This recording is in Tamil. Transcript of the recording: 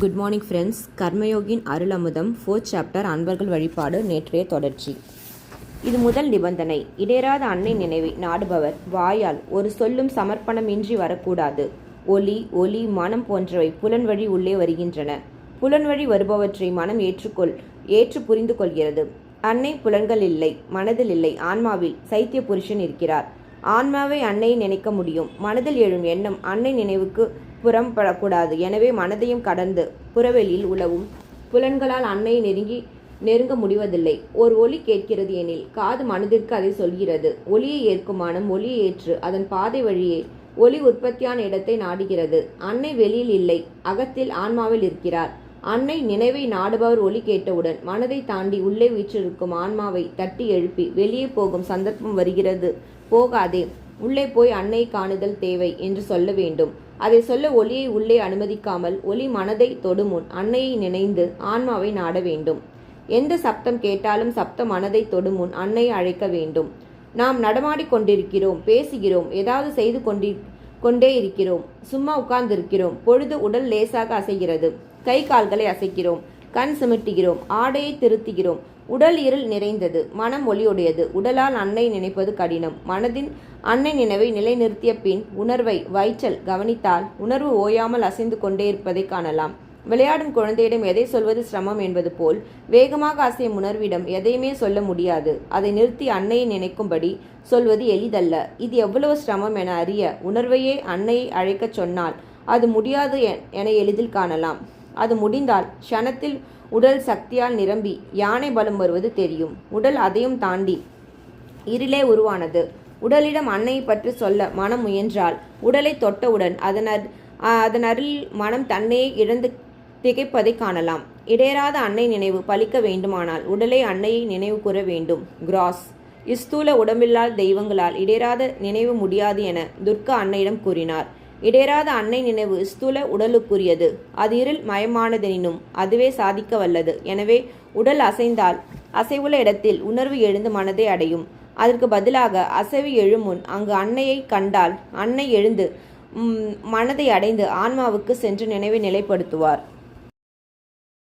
குட் மார்னிங் ஃப்ரெண்ட்ஸ் கர்மயோகின் அருள் அமுதம் ஃபோர்த் சாப்டர் அன்பர்கள் வழிபாடு நேற்றைய தொடர்ச்சி. இது முதல் நிபந்தனை. இடேராத அன்னை நினைவை நாடுபவர். வாயால் ஒரு சொல்லும் சமர்ப்பணமின்றி வரக்கூடாது. ஒலி ஒலி மனம் போன்றவை புலன் வழி உள்ளே வருகின்றன. புலன் வழி வருபவற்றை மனம் ஏற்றுக்கொள் ஏற்று புரிந்து கொள்கிறது. அன்னை புலன்கள் இல்லை மனதில் இல்லை. ஆன்மாவில் சைத்திய புருஷன் இருக்கிறார். ஆன்மாவை அன்னை நினைக்க முடியும். மனதில் எழும் எண்ணம் அன்னை நினைவுக்கு புறம்படக்கூடாது. எனவே மனதையும் கடந்து புறவெளியில் உழவும். புலன்களால் அன்னையை நெருங்கி நெருங்க முடிவதில்லை. ஒரு ஒலி கேட்கிறது எனில் காது மனதிற்கு அதை சொல்கிறது. ஒலியை ஏற்கும் மனம் ஒலியை ஏற்று அதன் பாதை வழியே ஒலி உற்பத்தியான இடத்தை நாடுகிறது. அன்னை வெளியில் இல்லை அகத்தில் ஆன்மாவில் இருக்கிறார். அன்னை நினைவை நாடுபவர் ஒலி கேட்டவுடன் மனதை தாண்டி உள்ளே வீற்றிருக்கும் ஆன்மாவை தட்டி எழுப்பி வெளியே போகும் சந்தர்ப்பம் வருகிறது. போகாதே. உள்ளே போய் அன்னை காணுதல் தேவை என்று சொல்ல வேண்டும். அதை சொல்ல ஒலியை உள்ளே அனுமதிக்காமல் ஒலி மனதை தொடுமுன் அன்னையை நினைந்து ஆன்மாவை நாட வேண்டும். எந்த சப்தம் கேட்டாலும் சப்த மனதை தொடுமுன் அன்னை அழைக்க வேண்டும். நாம் நடமாடிக்கொண்டிருக்கிறோம் பேசுகிறோம் ஏதாவது செய்து கொண்டி கொண்டே இருக்கிறோம் சும்மா உட்கார்ந்திருக்கிறோம் பொழுது உடல் லேசாக அசைகிறது கை கால்களை அசைக்கிறோம் கண் சிமிட்டுகிறோம் ஆடையை திருத்துகிறோம். உடல் இருள் நிறைந்தது மனம் ஒளியுடையது. உடலால் அன்னை நினைப்பது கடினம். மனதின் அன்னை நினைவை நிலைநிறுத்திய பின் உணர்வை வயிற்றல் கவனித்தால் உணர்வு ஓயாமல் அசைந்து கொண்டே இருப்பதை காணலாம். விளையாடும் குழந்தையிடம் எதை சொல்வது சிரமம் என்பது போல் வேகமாக அசையும் உணர்விடம் எதையுமே சொல்ல முடியாது. அதை நிறுத்தி அன்னையை நினைக்கும்படி சொல்வது எளிதல்ல. இது எவ்வளவு சிரமம் என அறிய உணர்வையே அன்னையை அழைக்கச் சொன்னால் அது முடியாது என எளிதில் காணலாம். அது முடிந்தால் க்ஷணத்தில் உடல் சக்தியால் நிரம்பி யானை பலம் வருவது தெரியும். உடல் அதையும் தாண்டி இருளே உருவானது. உடலிடம் அன்னையை பற்றி சொல்ல மனம் முயன்றால் உடலை தொட்டவுடன் அதன் அர்- அதன் அருள் மனம் தன்னையே இழந்து திகைப்பதை காணலாம். இடையராத அன்னை நினைவு பலிக்க வேண்டுமானால் உடலை அன்னையை நினைவு கூற வேண்டும். கிராஸ். இஸ்தூல உடம்பில்லால் தெய்வங்களால் இடையராத நினைவு முடியாது என துர்கா அன்னையிடம் கூறினார். இடேராத அன்னை நினைவு ஸ்தூல உடலுக்குரியது. அது இருள் மயமானதெனினும் அதுவே சாதிக்க வல்லது எனவே உடல் அசைந்தால் அசைவுள்ள இடத்தில் உணர்வு எழுந்து மனதை அடையும். அதற்கு பதிலாக அசைவு எழுமுன் அங்கு அன்னையை கண்டால் அன்னை எழுந்து மனதை அடைந்து ஆன்மாவுக்கு சென்று நினைவை நிலைப்படுத்துவார்.